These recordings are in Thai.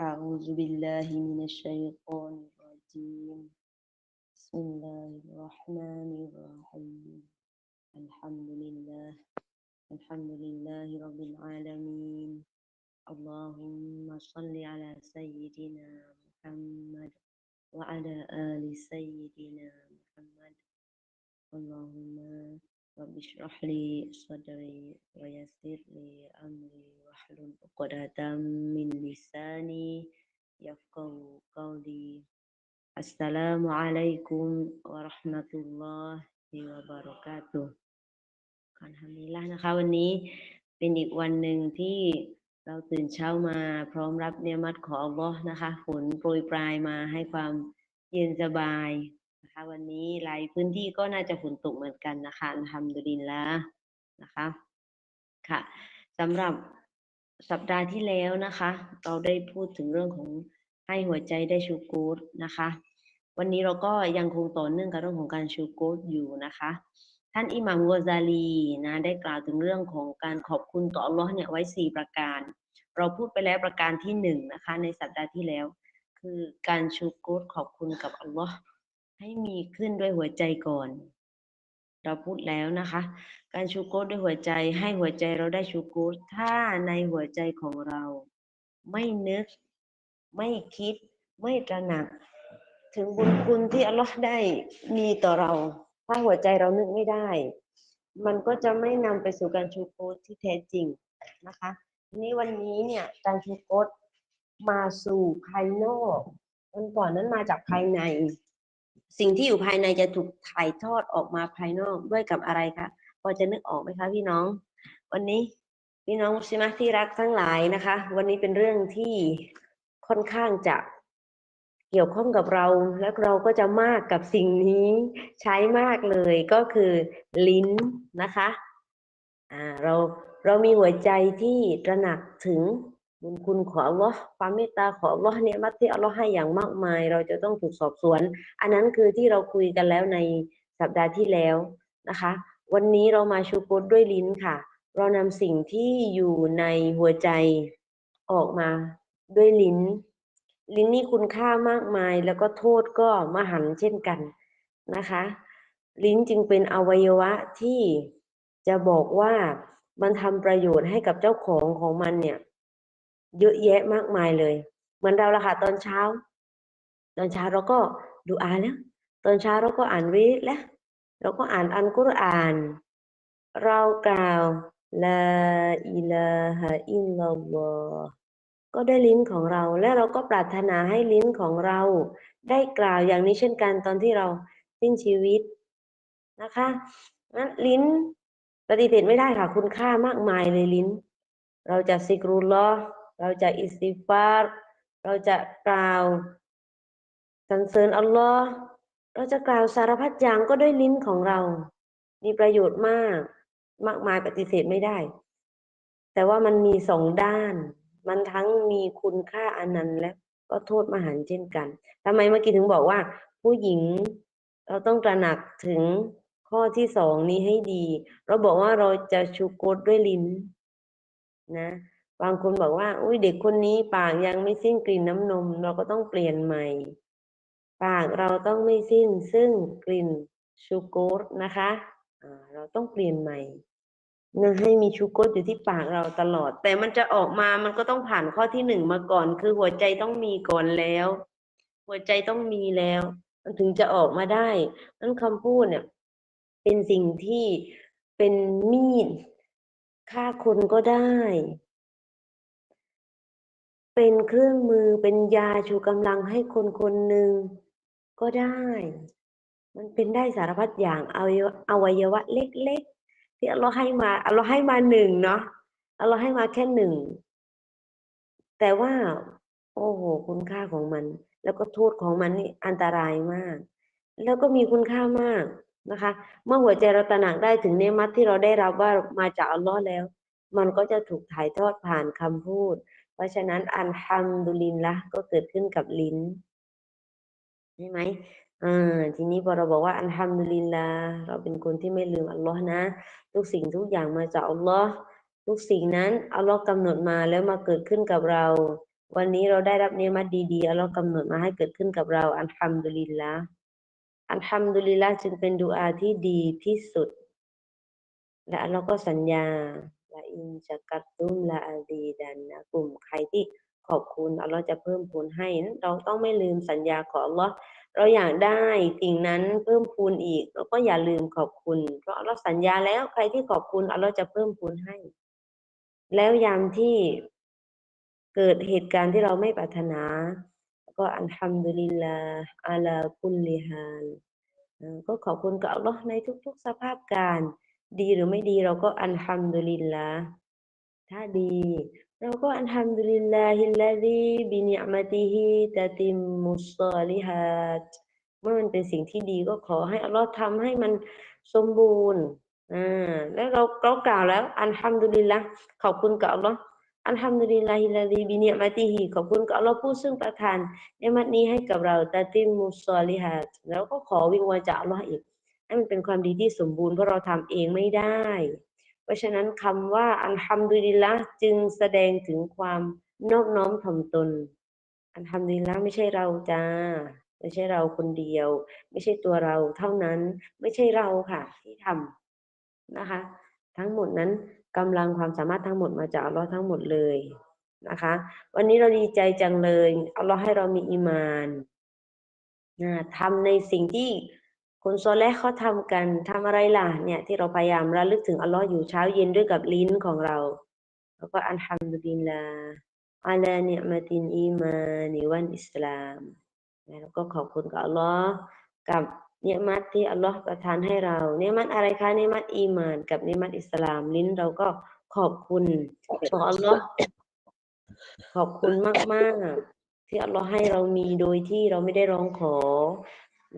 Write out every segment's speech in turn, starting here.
أعوذ بالله من الشيطان الرجيم. بسم الله الرحمن الرحيم. الحمد لله. الحمد لله رب العالمين. اللهم صل على سيدنا محمد وعلى آل سيدنا محمد. اللهم رب اشرح لي صدري ويسر لي أمري واحلل عقدة من لساني يفقه قولي السلام عليكم ورحمة الله وبركاته อัลฮัมดุลิลละนะคะ วันนี้เป็นอีกวันหนึ่งที่เราตื่นเช้ามาพร้อมรับเนียมัดของอัลลอฮ์นะคะฝนโปรยปลายมาให้ความเย็นสบายนะคะ วันนี้หลายพื้นที่ก็น่าจะฝนตกเหมือนกันนะคะอัลฮัมดุลิลละนะคะค่ะสำหรับ สัปดาห์ที่แล้วนะคะ เราได้พูดถึงเรื่องของให้หัวใจได้ชูกูดนะคะ วันนี้เราก็ยังคงต่อเนื่องกับเรื่องของการชูกูดอยู่นะคะ ท่านอิหม่ามกัวซาลีนะได้กล่าวถึงเรื่องของการขอบคุณต่ออัลลอฮ์เนี่ยไว้สี่ประการ เราพูดไปแล้วประการที่หนึ่งนะคะในสัปดาห์ที่แล้ว คือการชูกูดขอบคุณกับอัลลอฮ์ให้มีขึ้นด้วยหัวใจก่อน เราพูดแล้วนะคะ การชูโกดด้วยหัวใจให้หัวใจเราได้ชูโกดถ้าในหัวใจของเรา ไม่นึก ไม่คิด ไม่ตระหนัก ถึงบุญคุณที่อัลลอฮ์ได้มีต่อเรา ถ้าหัวใจเรานึกไม่ได้ มันก็จะไม่นำไปสู่การชูโกดที่แท้จริงนะคะนี้วันนี้เนี่ยการชูโกดมาสู่ภายนอกวันก่อนนั้นมาจากภายใน สิ่งที่อยู่ภายในจะถูกถ่ายทอดออกมาภายนอกด้วยกับอะไรคะพอจะนึกออกไหมคะพี่น้อง วันนี้พี่น้องมุสลิมที่รักทั้งหลายนะคะ วันนี้เป็นเรื่องที่ค่อนข้างจะเกี่ยวข้องกับเรา และเราก็จะมากกับสิ่งนี้ใช้มากเลยก็คือลิ้นนะคะอ่าเราเรามีหัวใจที่ตระหนักถึง บุญคุณของอัลลอฮ์ความเมตตาของอัลลอฮ์เนี่ยมัตที่อัลลอฮ์ให้อย่างมากมาย เราจะต้องถูกสอบสวน อันนั้นคือที่เราคุยกันแล้วในสัปดาห์ที่แล้วนะคะ วันนี้เรามาชูกดด้วยลิ้นค่ะ เรานำสิ่งที่อยู่ในหัวใจออกมาด้วยลิ้น ลิ้นนี่คุณค่ามากมาย แล้วก็โทษก็มหันเช่นกันนะคะ ลิ้นจึงเป็นอวัยวะที่จะบอกว่ามันทำประโยชน์ให้กับเจ้าของของมันเนี่ย เยอะแยะมากมายเลย เหมือนเราละค่ะตอนเช้า ตอนเช้าเราก็ดูอาแล้ว ตอนเช้าเราก็อ่านวิแล้วเราก็อ่านอันกุรอาน เรากล่าวลาอิลาฮะอิลลัลลอฮ์ก็ได้ลิ้นของเรา และเราก็ปรารถนาให้ลิ้นของเรา ได้กล่าวอย่างนี้เช่นกันตอนที่เราสิ้นชีวิตนะคะนั้นลิ้นปฏิเสธไม่ได้ค่ะ คุณค่ามากมายเลยลิ้น เราจะซิกรุลลอ เราจะอิสติฟาร์เราจะกล่าวสรรเสริญอัลลอฮ์เราจะกล่าวสารพัดอย่างก็ด้วยลิ้นของเรา มีประโยชน์มาก มากมายปฏิเสธไม่ได้ แต่ว่ามันมีสองด้าน มันทั้งมีคุณค่าอันนั้นและก็โทษมหันต์เช่นกันทำไมเมื่อกี้ถึงบอกว่า ผู้หญิงเราต้องตระหนักถึงข้อที่สองนี้ให้ดี เราบอกว่าเราจะชูโกดด้วยลิ้นนะ บางคนบอกว่า อุ้ยเด็กคนนี้ปากยังไม่สิ้นกลิ่นน้ำนม เราก็ต้องเปลี่ยนใหม่ ปากเราต้องไม่สิ้นซึ่งกลิ่นชูโกดนะคะเราต้องเปลี่ยนใหม่นะให้มีชูโกดอยู่ที่ปากเราตลอด แต่มันจะออกมามันก็ต้องผ่านข้อที่หนึ่งมาก่อน คือหัวใจต้องมีก่อนแล้ว หัวใจต้องมีแล้ว มันถึงจะออกมาได้นั่นคำพูดเนี่ย เป็นสิ่งที่เป็นมีดฆ่าคนก็ได้ เป็นเครื่องมือเป็นยาชูกำลังให้คนคนหนึ่งก็ได้ มันเป็นได้สารพัดอย่างอวัยวะอวัยวะเล็กๆ ที่อัลเลอฮ์ให้มาอัลเลอฮ์ให้มาหนึ่งเนาะอัลเลอฮ์ให้มาแค่หนึ่ง แต่ว่า โอ้โห คุณค่าของมัน แล้วก็โทษของมันนี่อันตรายมาก แล้วก็มีคุณค่ามากนะคะ เมื่อหัวใจเราตระหนักได้ถึงเนมัตที่เราได้รับว่ามาจากอัลลอฮ์แล้ว มันก็จะถูกถ่ายทอดผ่านคำพูด เพราะฉะนั้นอันฮัมดุลินละก็เกิดขึ้นกับลิ้นใช่ไหมอ่าทีนี้พอเราบอกว่าอันฮัมดุลินละเราเป็นคนที่ไม่ลืมอัลลอฮ์นะ ทุกสิ่งทุกอย่างมาจากอัลลอฮ์ทุกสิ่งนั้นอัลลอฮ์กำหนดมาแล้วมาเกิดขึ้นกับเรา วันนี้เราได้รับเนื้อมัดดีๆอัลลอฮ์กำหนดมาให้เกิดขึ้นกับเรา อัลฮัมดุลิลละอัลฮัมดุลิลละจึงเป็นดูอาที่ดีที่สุด และอัลลอฮ์ก็สัญญา ละอินจะกัดตุ้มละอาดีดันนะกลุ่มใครที่ขอบคุณอัลลอฮ์จะเพิ่มพูนให้นั้นเราต้องไม่ลืมสัญญาของอัลลอฮ์เราอยากได้สิ่งนั้นเพิ่มพูนอีก เราก็อย่าลืมขอบคุณ เพราะอัลลอฮ์สัญญาแล้วใครที่ขอบคุณอัลลอฮ์จะเพิ่มพูนให้ แล้วยามที่เกิดเหตุการณ์ที่เราไม่ปรารถนา ก็อัลฮัมดุลิลลาห์อาลาคุลลิฮาลเอ่อก็ขอบคุณกับอัลลอฮ์ในทุก ๆ สภาพการ ดีหรือไม่ดีเราก็อัลฮัมดุลิลลาห์ถ้าดี เราก็อัลฮัมดุลิลลาฮิลลาซีบินิอ์มติฮิตะติมมุสซอลิฮัตเมื่อมันเป็นสิ่งที่ดีก็ขอให้อัลลอฮ์ทำให้มันสมบูรณ์อ่าแล้วเราเรากล่าวแล้ว อัลฮัมดุลิลละขอบคุณกับอัลลอฮ์อัลฮัมดุลิลลาฮิลลาซีบินิอ์มติฮิขอบคุณกับอัลลอฮ์ผู้ซึ่งประทานเนมัดนี้ให้กับเราตะติมมุสซอลิฮัตแล้วก็ขอวิงวอนจากอัลลอฮ์อีก ให้มันเป็นความดีที่สมบูรณ์เพราะเราทำเองไม่ได้ เพราะฉะนั้นคำว่าอัลฮัมดุลิละจึงแสดงถึงความนอบน้อมถ่อมตน อัลฮัมดุลิละไม่ใช่เราจ้าไม่ใช่เราคนเดียว ไม่ใช่ตัวเราเท่านั้นไม่ใช่เราค่ะ ที่ทำนะคะ ทั้งหมดนั้นกำลังความสามารถทั้งหมดมาจากอัลลอฮ์ทั้งหมดเลยนะคะ วันนี้เราดีใจจังเลยอัลลอฮ์ให้เรามีอีมานนะทำในสิ่งที่ คนโซแลห์เขาทำกันทำอะไรล่ะเนี่ย ที่เราพยายามระลึกถึงอัลลอฮ์อยู่เช้าเย็นด้วยกับลิ้นของเรา แล้วก็อัลฮัมดุลิลลาห์อาลาเนียมะตินอีมานิวันอิสลามแล้วก็ขอบคุณกับอัลลอฮ์กับเนียมัตที่อัลลอฮ์ประทานให้เราเนียมัตอะไรคะเนียมัตอีมาน กับเนียมัตอิสลามลิ้นเราก็ขอบคุณต่ออัลลอฮ์ขอบคุณมากๆที่อัลลอฮ์ให้เรามีโดยที่เราไม่ได้ร้องขอ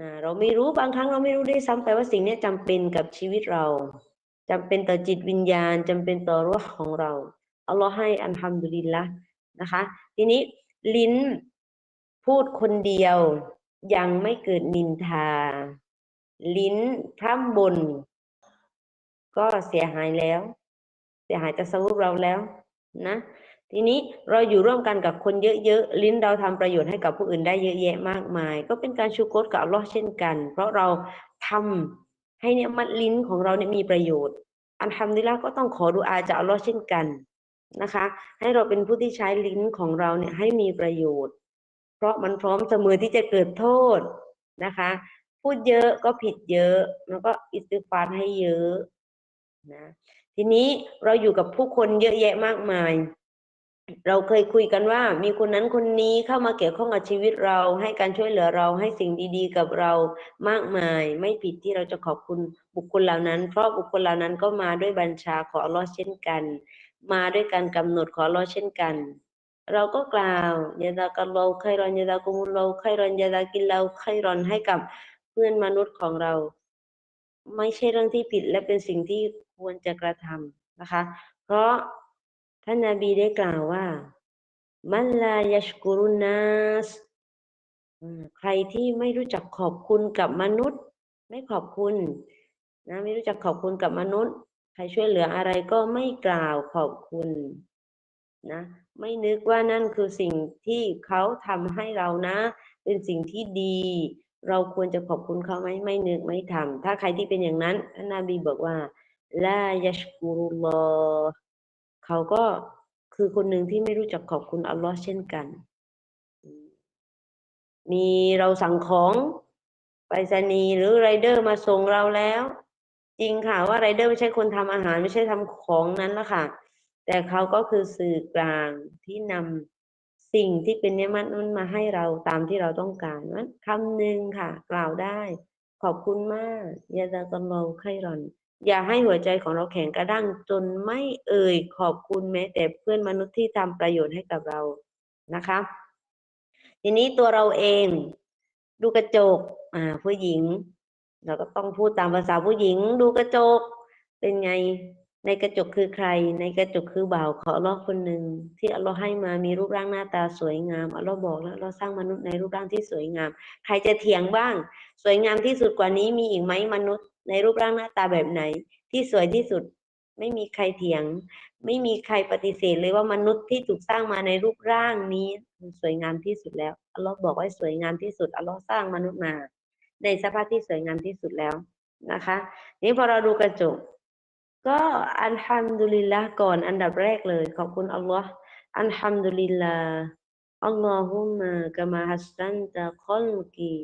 นะเราไม่รู้บางครั้งเราไม่รู้ด้วยซ้ำไปว่าสิ่งนี้ยจำเป็นกับชีวิตเราจำเป็นต่อจิตวิญญาณจำเป็นต่อรูห์ของเราอัลลอฮ์ให้อัลฮัมดุลิลละนะคะ ทีนี้ลิ้นพูดคนเดียวยังไม่เกิดนินทา ลิ้นพร่ำบน ก็เสียหายแล้ว เสียหายจากสวุปเราแล้วนะ ทีนี้เราอยู่ร่วมกันกับคนเยอะๆ ลิ้นเราทำประโยชน์ให้กับผู้อื่นได้เยอะแยะมากมาย ก็เป็นการชูโกรกับอัลลอฮ์เช่นกัน เพราะเราทำให้เนี่ยมัดลิ้นของเราเนี่ยมีประโยชน์ อันทำดีแล้วก็ต้องขอดูอาจากอัลลอฮ์เช่นกันนะคะ ให้เราเป็นผู้ที่ใช้ลิ้นของเราเนี่ยให้มีประโยชน์ เพราะมันพร้อมเสมอที่จะเกิดโทษนะคะ พูดเยอะก็ผิดเยอะแล้วก็อิสติฟารให้เยอะนะทีนี้เราอยู่กับผู้คนเยอะแยะมากมาย เราเคยคุยกันว่า มีคนนั้นคนนี้เข้ามาเกี่ยวข้องกับชีวิตเรา ให้การช่วยเหลือเราให้สิ่งดีๆ กับเรามากมาย ไม่ผิดที่เราจะขอบคุณบุคคลเหล่านั้น เพราะบุคคลเหล่านั้นก็มาด้วยบัญชาของอัลลอฮ์เช่นกัน มาด้วยการกำหนดของอัลลอฮ์เช่นกัน เราก็กล่าวยาดากัลลอฮ์ไครอนยาดากุมุลลอฮ์ไครอนยาดากินเราไครอนให้กับเพื่อนมนุษย์ของเรา ไม่ใช่เรื่องที่ผิดและเป็นสิ่งที่ควรจะกระทำนะคะ เพราะ ท่านนาบีได้กล่าวว่า มันลายชกุรุนัสใครที่ไม่รู้จักขอบคุณกับมนุษย์ ไม่ขอบคุณนะไม่รู้จักขอบคุณกับมนุษย์ ใครช่วยเหลืออะไรก็ไม่กล่าวขอบคุณนะไม่นึกว่านั่นคือสิ่งที่เขาทำให้เรานะ เป็นสิ่งที่ดี เราควรจะขอบคุณเขาไหมไม่นึกไม่ทำถ้าใครที่เป็นอย่างนั้นท่านนาบีบอกว่าลายชกุรุลลอ เขาก็คือคนหนึ่งที่ไม่รู้จักขอบคุณอัลลอฮ์เช่นกัน มีเราสั่งของไปรษณีย์หรือไรเดอร์มาส่งเราแล้ว จริงค่ะว่าไรเดอร์ไม่ใช่คนทำอาหารไม่ใช่ทำของนั้นละค่ะ แต่เขาก็คือสื่อกลางที่นำสิ่งที่เป็นเนยมัตนั้นมาให้เราตามที่เราต้องการนั้นคำหนึ่งค่ะ กล่าวได้ ขอบคุณมากยาดาตลอไครอน อย่าให้หัวใจของเราแข็งกระด้างจนไม่เอ่ยขอบคุณแม้แต่เพื่อนมนุษย์ที่ทำประโยชน์ให้กับเรานะคะ ทีนี้ตัวเราเอง ดูกระจกอ่าผู้หญิง เราก็ต้องพูดตามภาษาผู้หญิง ดูกระจก เป็นไงในกระจกคือใคร ในกระจกคือบ่าวของอัลลอฮ์คนหนึ่งที่อัลลอฮ์ให้มามีรูปร่างหน้าตาสวยงามอัลลอฮ์บอกแล้วเราสร้างมนุษย์ในรูปร่างที่สวยงาม ใครจะเถียงบ้าง สวยงามที่สุดกว่านี้มีอีกไหมมนุษย์ ในรูปร่างหน้าตาแบบไหน ที่สวยที่สุดไม่มีใครเถียง ไม่มีใครปฏิเสธเลยว่ามนุษย์ที่ถูกสร้างมาในรูปร่างนี้สวยงามที่สุดแล้วอัลลอฮ์บอกว่าสวยงามที่สุดอัลลอฮ์สร้างมนุษย์มา ในสภาพที่สวยงามที่สุดแล้วนะคะ นี่พอเราดูกระจก ก็อัลฮัมดุลิลละก่อนอันดับแรกเลย ขอบคุณอัลลอฮ์อัลฮัมดุลิลลาอัลลอฮุมะกะมาฮัสซันตะคอลกี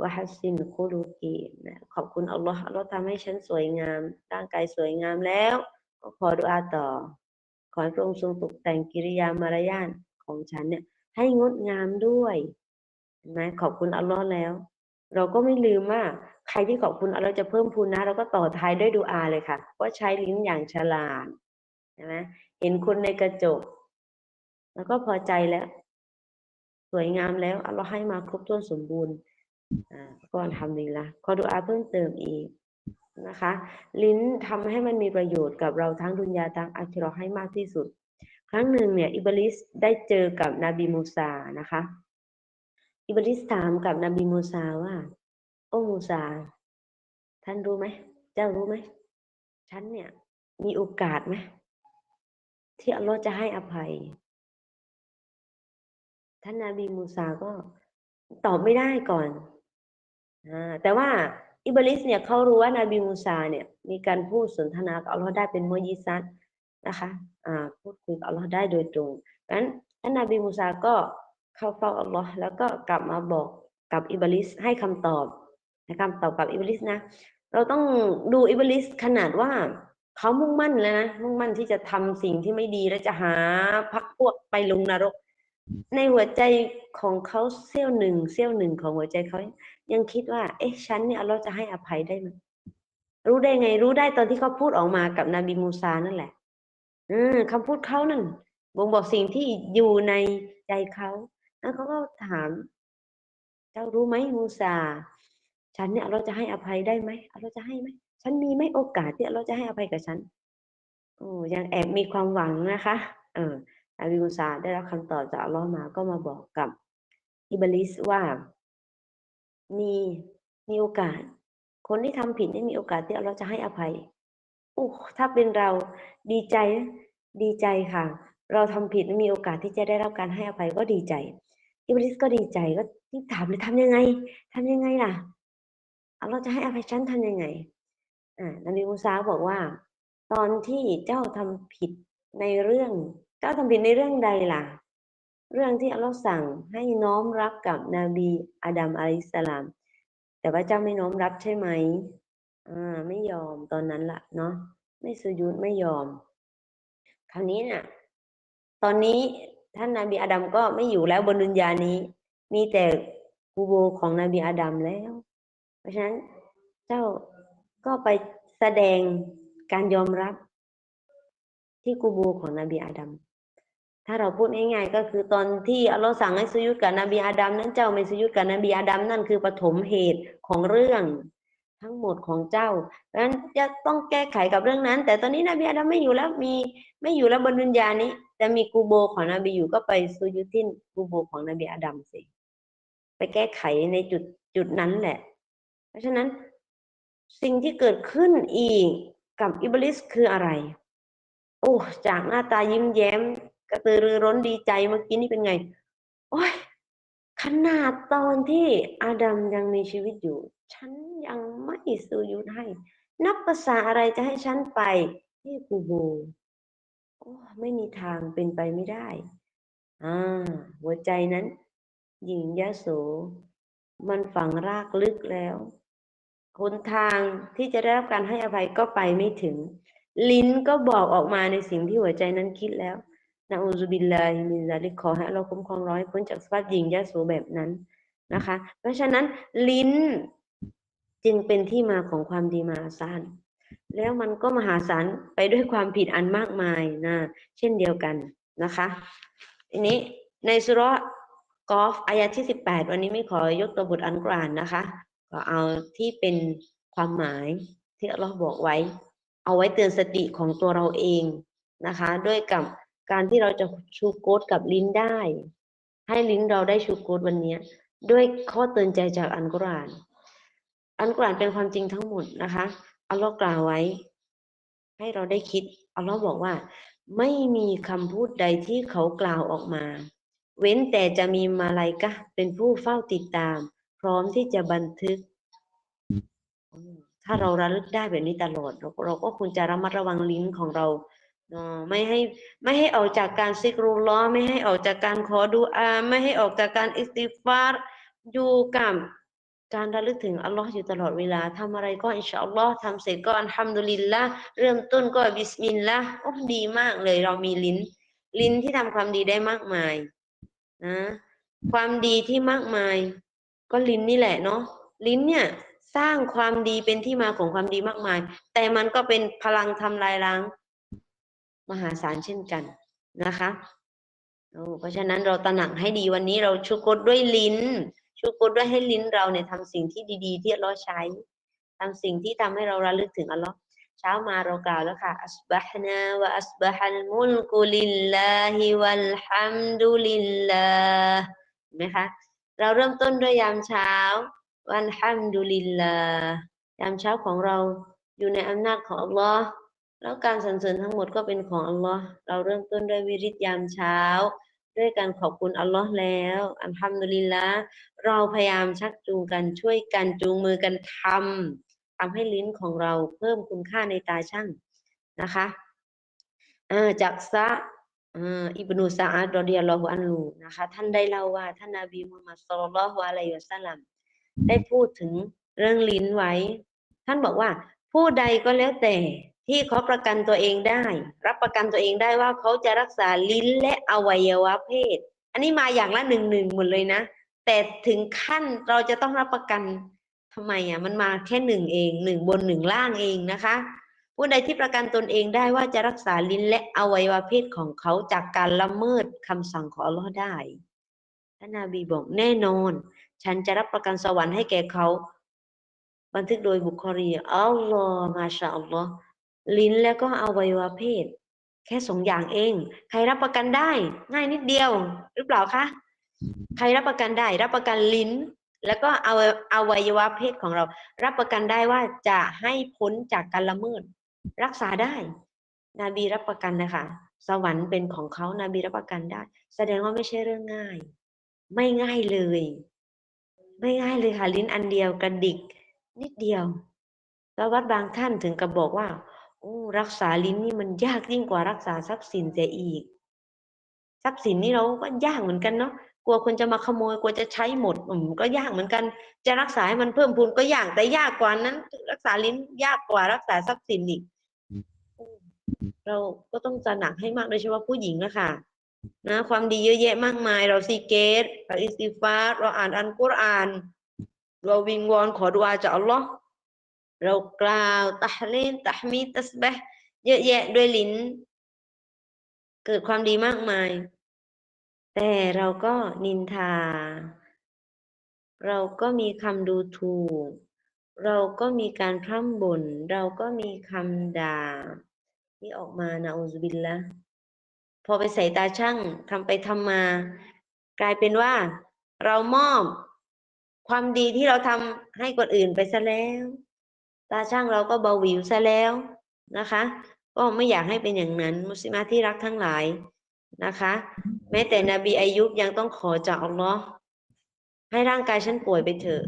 วะฮัสซินคุลูกีนะขอบคุณอัลลอฮ์อัลลอฮ์ทำให้ฉันสวยงาม ร่างกายสวยงามแล้ว ก็ขอดุอาต่อ ขอให้พระองค์ทรงตกแต่งกิริยามารยาทของฉันเนี่ย ให้งดงามด้วยเห็นไหมขอบคุณอัลลอฮ์แล้ว เราก็ไม่ลืมว่าใครที่ขอบคุณอัลลอฮ์จะเพิ่มพูนนะ เราก็ต่อท้ายด้วยดูอาเลยค่ะว่าใช้ลิ้นอย่างฉลาดใช่ไหมเห็นคุณในกระจก แล้วก็พอใจแล้ว สวยงามแล้วอัลลอฮ์ให้มาครบถ้วนสมบูรณ์ อ่าก็ทำดีละขอดูอาเพิ่มเติมอีกนะคะ ลิ้นทำให้มันมีประโยชน์กับเราทั้งดุนยาทั้งอาคิราะห์ให้มากที่สุด ครั้งหนึ่งเนี่ยอิบลิสได้เจอกับนบีมูซานะคะ อิบลิสถามกับนบีมูซาว่า โอ้มูซา ท่านรู้ไหมเจ้ารู้ไหมฉันเนี่ยมีโอกาสไหมที่อัลลอฮ์จะให้อภัย ท่านนาบีมูซาก็ตอบไม่ได้ก่อน แต่ว่าอิบลิสเนี่ยเขารู้ว่านาบีมูซาเนี่ยมีการพูดสนทนากับอัลลอฮ์ได้เป็นมอญิซัตนะคะอ่าพูดคุยกับอัลลอฮ์ได้โดยตรงงั้นท่านนาบีมูซาก็เข้าเฝ้าอัลลอฮ์แล้วก็กลับมาบอกกับอิบลิสให้คำตอบให้คำตอบกับอิบลิสนะเราต้องดูอิบลิสขนาดว่าเขามุ่งมั่นแล้วนะมุ่งมั่นที่จะทำสิ่งที่ไม่ดีและจะหาพักพวกไปลงนรก ในหัวใจของเขาเสี้ยวหนึ่งเสี้ยวหนึ่งของหัวใจเขา ยังคิดว่า เอ๊ะฉันเนี่ยเราจะให้อภัยได้ไหมรู้ได้ไง รู้ได้ตอนที่เขาพูดออกมากับนบีมูซานั่นแหละอืมคำพูดเขานั่นบ่งบอกสิ่งที่อยู่ในใจเขาแล้วเขาก็ถาม เจ้ารู้ไหมมูซา ฉันเนี่ยเราจะให้อภัยได้ไหมเราจะให้ไหมฉันมีไหมโอกาสที่เราจะให้อภัยกับฉันโอ้ยังแอบมีความหวังนะคะ เออนบีมูซาได้รับคำตอบจากอัลลอฮ์มาก็มาบอกกับอิบลิสว่า มีมีโอกาส คนที่ทำผิดนี่มีโอกาสที่อัลลอฮ์จะให้อภัยโอ้ถ้าเป็นเราดีใจดีใจค่ะ เราทำผิดมีโอกาสที่จะได้รับการให้อภัยก็ดีใจอิบลิสก็ดีใจก็ถามเลยทำยังไงทำยังไงล่ะอัลลอฮ์จะให้อภัยฉันทำยังไงอ่านบีมูซาบอกว่า ตอนที่เจ้าทำผิดในเรื่อง เจ้าทำผิดในเรื่องใดล่ะ เรื่องที่อัลลอฮ์สั่งให้น้อมรับกับนบีอาดัมอะลัยสลาม แต่ว่าเจ้าไม่น้อมรับใช่ไหมอ่าไม่ยอมตอนนั้นละเนาะไม่สุยุดไม่ยอม คราวนี้น่ะ ตอนนี้ท่านนาบีอาดัมก็ไม่อยู่แล้วบนดุนยานี้ มีแต่กูโบของนบีอาดัมแล้ว เพราะฉะนั้นเจ้าก็ไปแสดงการยอมรับที่กูโบของนบีอาดัม ถ้าเราพูดง่ายๆก็คือตอนที่อัลลอฮ์สั่งให้สุยุดกับนบีอาดัมนั้นเจ้าไม่สุยุดกับนบีอาดัมนั่นคือปฐมเหตุของเรื่องทั้งหมดของเจ้าเพราะฉะนั้นจะต้องแก้ไขกับเรื่องนั้น แต่ตอนนี้นบีอาดัมไม่อยู่แล้วมีไม่อยู่แล้วบนดุนยานี้ แต่มีกูโบของนบีอยู่ก็ไปสุยุดที่กูโบของนบีอาดัมสิไปแก้ไขในจุดจุดนั้นแหละ เพราะฉะนั้นสิ่งที่เกิดขึ้นอีกกับอิบลิสคืออะไร โอ้จากหน้าตายิ้มแย้ม กระตือรือร้นดีใจเมื่อกี้นี่เป็นไง โอ้ยขนาดตอนที่อาดัมยังมีชีวิตอยู่ ฉันยังไม่สุยุดให้ นับภาษาอะไรจะให้ฉันไปที่กูโบโอ้ไม่มีทางเป็นไปไม่ได้ อ่า หัวใจนั้น หญิงยโส มันฝังรากลึกแล้วหนทางที่จะได้รับการให้อภัยก็ไปไม่ถึง ลิ้นก็บอกออกมาในสิ่งที่หัวใจนั้นคิดแล้ว นะอูซุบิลลาฮิมินซาลิกขอให้เราคุ้มครองร้อยพ้นจากสภาพหญิงยะโสแบบนั้นนะคะ เพราะฉะนั้นลิ้นจึงเป็นที่มาของความดีมาศาลแล้วมันก็มหาศาลไปด้วยความผิดอันมากมายนะเช่นเดียวกันนะคะทีนี้ในสุรกอฟอายะที่สิบแปดวันนี้ไม่ขอยกตัวบทอันกรานนะคะ ก็เอาที่เป็นความหมายที่เราบอกไว้ เอาไว้เตือนสติของตัวเราเองนะคะ ด้วยกับ การที่เราจะชูโกดกับลิ้นได้ ให้ลิ้นเราได้ชูโกดวันนี้ด้วยข้อเตือนใจจากอันกุรอาน อันกุรอานเป็นความจริงทั้งหมดนะคะอัลลอฮ์กล่าวไว้ ให้เราได้คิดอัลลอฮ์บอกว่า ไม่มีคำพูดใดที่เขากล่าวออกมา เว้นแต่จะมีมาลายกะเป็นผู้เฝ้าติดตาม พร้อมที่จะบันทึก ถ้าเราระลึกได้แบบนี้ตลอด เราก็ควรจะระมัดระวังลิ้นของเรา ไม่ให้ไม่ให้ออกจากการซิกรุลลอไม่ให้ออกจากการขอดูอาไม่ให้ออกจากการอิสติฟาร์อยู่กับการระลึกถึงอัลลอฮ์อยู่ตลอดเวลาทำอะไรก็อินชาอัลลอฮ์ทำเสร็จก็อัลฮัมดุลิลละเริ่มต้นก็บิสมิลลาห์โอ้ดีมากเลยเรามีลิ้น ลิ้นที่ทำความดีได้มากมายนะความดีที่มากมาย ก็ลิ้นนี่แหละเนาะลิ้นเนี่ยสร้างความดีเป็นที่มาของความดีมากมาย แต่มันก็เป็นพลังทำลายล้าง มหาศาลเช่นกันนะคะโอ้เพราะฉะนั้นเราตระหนักให้ดีวันนี้เราชุกรด้วยลิ้นชุกรด้วยให้ลิ้นเราเนี่ยทำสิ่งที่ดีๆ ที่อัลเลอฮ์ใช้ทำสิ่งที่ทำให้เราระลึกถึงอัลลอฮ์เช้ามาเรากล่าวแล้วค่ะอัสบะฮ์นาวะอัสบะฮัลมุลกุลิลลาฮิวัลฮัมดุลิลลาห์เห็นไหมคะเราเริ่มต้นด้วยยามเช้าวันฮัมดุลิลลาห์ยามเช้าของเราอยู่ในอำนาจของอัลลอฮ์ แล้วการสรรเสริญทั้งหมดก็เป็นของอัลลอฮ์เราเริ่มต้นด้วยวิริยามเช้า ด้วยการขอบคุณอัลลอฮ์แล้ว อัลฮัมดุลิลละเราพยายามชักจูงกันช่วยกันจูงมือกันทำทำให้ลิ้นของเราเพิ่มคุณค่าในตาช่างนะคะอ่าจากซะอิบนุซาอัดรอดิยัลอฮุอันฮูนะคะท่านได้เล่าว่าท่านนบีมุฮัมมัดศ็อลลัลฮุอะลัยฮิวะซัลลัมได้พูดถึงเรื่องลิ้นไว้ ท่านบอกว่าผู้ใดก็แล้วแต่ ที่เขาประกันตัวเองได้ รับประกันตัวเองได้ว่าเขาจะรักษาลิ้นและอวัยวะเพศ อันนี้มาอย่างละหนึ่งหนึ่งหมดเลยนะ แต่ถึงขั้นเราจะต้องรับประกันทำไมอะมันมาแค่หนึ่งเองหนึ่งบนหนึ่งล่างเองนะคะผู้ใดที่ประกันตนเองได้ว่าจะรักษาลิ้นและอวัยวะเพศของเขาจากการละเมิดคำสั่งของอัลลอฮ์ได้ท่านนาบีบอกแน่นอน ฉันจะรับประกันสวรรค์ให้แก่เขา บันทึกโดยบุคคลีอัลลอฮ์มาชาอัลลอฮ์ ลิ้นแล้วก็อวัยวะเพศ แค่สองอย่างเอง ใครรับประกันได้ ง่ายนิดเดียว หรือเปล่าคะใครรับประกันได้ รับประกันลิ้น แล้วก็เอาอวัยวะเพศของเรา รับประกันได้ว่าจะให้พ้นจากการละเมิด รักษาได้นบีรับประกันนะคะสวรรค์เป็นของเขานาบีรับประกันได้ แสดงว่าไม่ใช่เรื่องง่าย ไม่ง่ายเลย ไม่ง่ายเลยค่ะลิ้นอันเดียวกระดิก นิดเดียวแล้ววัดบางท่านถึงกับบอกว่า โอ้รักษาลิ้นนี่มันยากยิ่งกว่ารักษาทรัพย์สินเสียอีก ทรัพย์สินนี่เราก็ยากเหมือนกันเนาะกลัวคนจะมาขโมยกลัวจะใช้หมดอืมก็ยากเหมือนกัน จะรักษาให้มันเพิ่มพูนก็ยากแต่ยากกว่านั้น รักษาลิ้นยากกว่ารักษาทรัพย์สินอีกเราก็ต้องตระหนักให้มากโดยเฉพาะผู้หญิงนะคะนะ ความดีเยอะแยะมากมาย เราซีเกตเราอิสติฟาร์เราอ่านอันกุรอาน เราวิงวอนขอดุอาจากอัลลอฮ์ เรากล่าวตะลีนตะมีตัสบะเยอะแยะด้วยลิ้น เกิดความดีมากมาย แต่เราก็นินทา เราก็มีคำดูถูก เราก็มีการพร่ำบ่น เราก็มีคำด่า ที่ออกมานะอูซบิลละพอไปใส่ตาช่างทำไปทำมา กลายเป็นว่า เรามอบความดีที่เราทำให้คนอื่นไปซะแล้ว ตาช่างเราก็เบาหวิวซะแล้วนะคะ ก็ไม่อยากให้เป็นอย่างนั้น มุสลิมาที่รักทั้งหลายนะคะ แม้แต่นบีอายุบยังต้องขอจากอัลลอฮ์ให้ร่างกายฉันป่วยไปเถอะ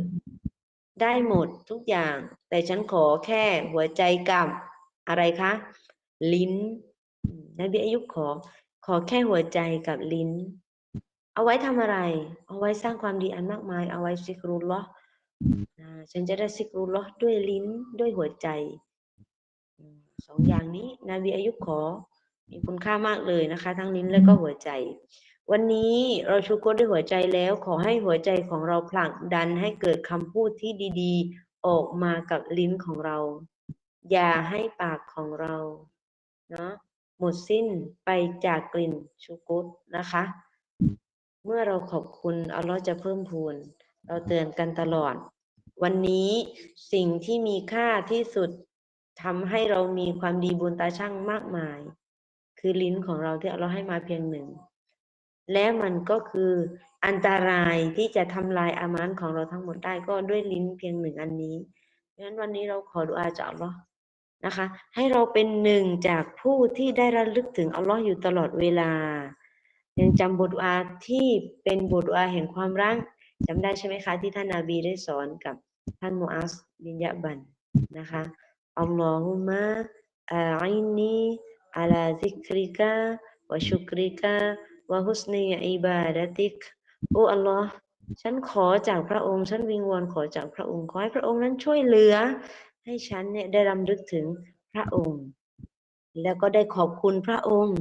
ได้หมดทุกอย่าง แต่ฉันขอแค่หัวใจกับอะไรคะ ลิ้นนบีอายุบขอ ขอแค่หัวใจกับลิ้น เอาไว้ทำอะไร เอาไว้สร้างความดีอันมากมาย เอาไว้ซิกรุลลอฮ์อ่า ฉันจะได้ซิกรุลอด้วยลิ้นด้วยหัวใจสองอย่างนี้นาบีอายุขอมีคุณค่ามากเลยนะคะ ทั้งลิ้นและก็หัวใจ วันนี้เราชูกรด้วยหัวใจแล้วขอให้หัวใจของเราผลักดันให้เกิดคำพูดที่ดีๆ ออกมากับลิ้นของเรา อย่าให้ปากของเราเนาะหมดสิ้นไปจากกลิ่นชูกุตนะคะ เมื่อเราขอบคุณอัลลอฮ์จะเพิ่มพูน เราเตือนกันตลอด วันนี้สิ่งที่มีค่าที่สุดทำให้เรามีความดีบุญตาช่างมากมาย คือลิ้นของเราที่เราให้มาเพียงหนึ่ง และมันก็คืออันตรายที่จะทำลายอามานของเราทั้งหมดได้ก็ด้วยลิ้นเพียงหนึ่งอันนี้ดังนั้นวันนี้เราขอดุอาจากอัลลอฮ์นะคะ ให้เราเป็นหนึ่งจากผู้ที่ได้ระลึกถึงอัลลอฮ์อยู่ตลอดเวลา ยังจำบทอาที่เป็นบทอาแห่งความรักจำได้ใช่ไหมคะที่ท่านนาบีได้สอนกับ ท่านมูอัสบินยะบันนะคะอัลลอฮุมะอาอินีอาลาซิกริกะวะชุกริกะวะฮุสนีอิบาดะติกโอ้อัลลอฮ์ฉันขอจากพระองค์ ฉันวิงวอนขอจากพระองค์ ขอให้พระองค์นั้นช่วยเหลือ ให้ฉันเนี่ยได้รำลึกถึงพระองค์ แล้วก็ได้ขอบคุณพระองค์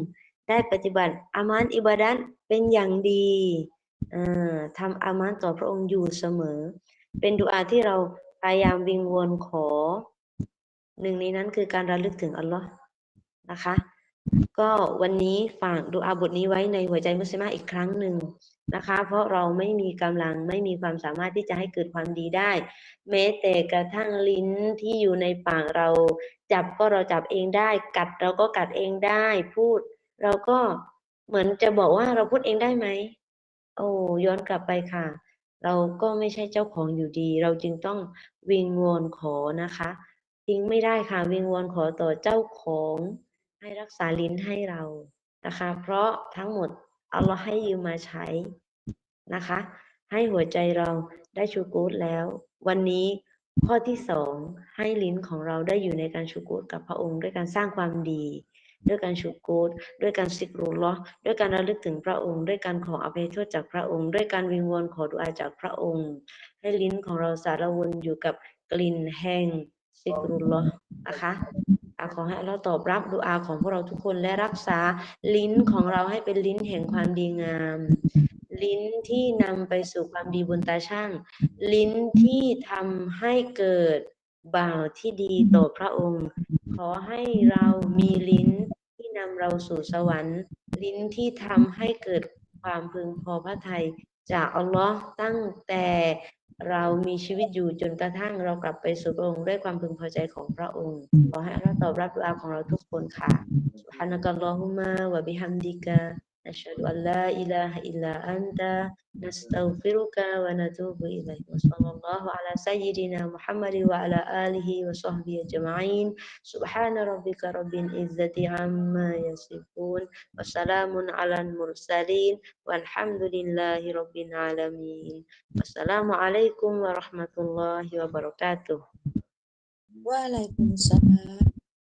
ได้ปฏิบัติอามานอิบาดัตเป็นอย่างดีอ่าทำอามานต่อพระองค์อยู่เสมอ เป็นดุอาที่เราพยายามวิงวอนขอ หนึ่งในนั้นคือการระลึกถึงอัลลอฮ์นะคะ ก็วันนี้ฝากดูอาบทนี้ไว้ในหัวใจมุสลิมอีกครั้งหนึ่งนะคะ เพราะเราไม่มีกำลังไม่มีความสามารถที่จะให้เกิดความดีได้ แม้แต่กระทั่งลิ้นที่อยู่ในปากเรา จับก็เราจับเองได้ กัดเราก็กัดเองได้ พูด เราก็เหมือนจะบอกว่าเราพูดเองได้ไหมโอ้ย้อนกลับไปค่ะ เราก็ไม่ใช่เจ้าของอยู่ดี เราจึงต้องวิงวอนขอนะคะ ทิ้งไม่ได้ค่ะวิงวอนขอต่อเจ้าของให้รักษาลิ้นให้เรานะคะ เพราะทั้งหมดเอาเราให้ยืมมาใช้นะคะ ให้หัวใจเราได้ชูกูดแล้ว วันนี้ข้อที่สองให้ลิ้นของเราได้อยู่ในการชูกูดกับพระองค์ด้วยการสร้างความดี ด้วยการชูกูดด้วยการซิกรุลลอด้วยการระลึกถึงพระองค์ ด้วยการขออภัยโทษจากพระองค์ ด้วยการวิงวอนขอดุอาจากพระองค์ ให้ลิ้นของเราสารวนอยู่กับกลิ่นแห่งซิกรุลลอนะคะขอให้เราตอบรับดุอาของพวกเราทุกคนและรักษาลิ้นของเราให้เป็นลิ้นแห่งความดีงาม ลิ้นที่นำไปสู่ความดีบนตาช่าง ลิ้นที่ทำให้เกิดบ่าวที่ดีต่อพระองค์ ขอให้เรามีลิ้นที่นำเราสู่สวรรค์ ลิ้นที่ทำให้เกิดความพึงพอพระทัยจากอัลลอฮ์ตั้งแต่เรามีชีวิตอยู่จนกระทั่งเรากลับไปสู่พระองค์ด้วยความพึงพอใจของพระองค์ ขอให้เราตอบรับดุอาของเราทุกคนค่ะฮานักัลลอฮุมะวะบิฮัมดิกะ نشهد أن لا إله إلا أنت نستغفرك ونتوب إليك. وصلى الله على سيدنا محمد وعلى آله وصحبه أجمعين. سبحان ربك رب العزة عما يصفون وسلام على المرسلين والحمد لله رب العالمين. والسلام عليكم ورحمة الله وبركاته. ว่า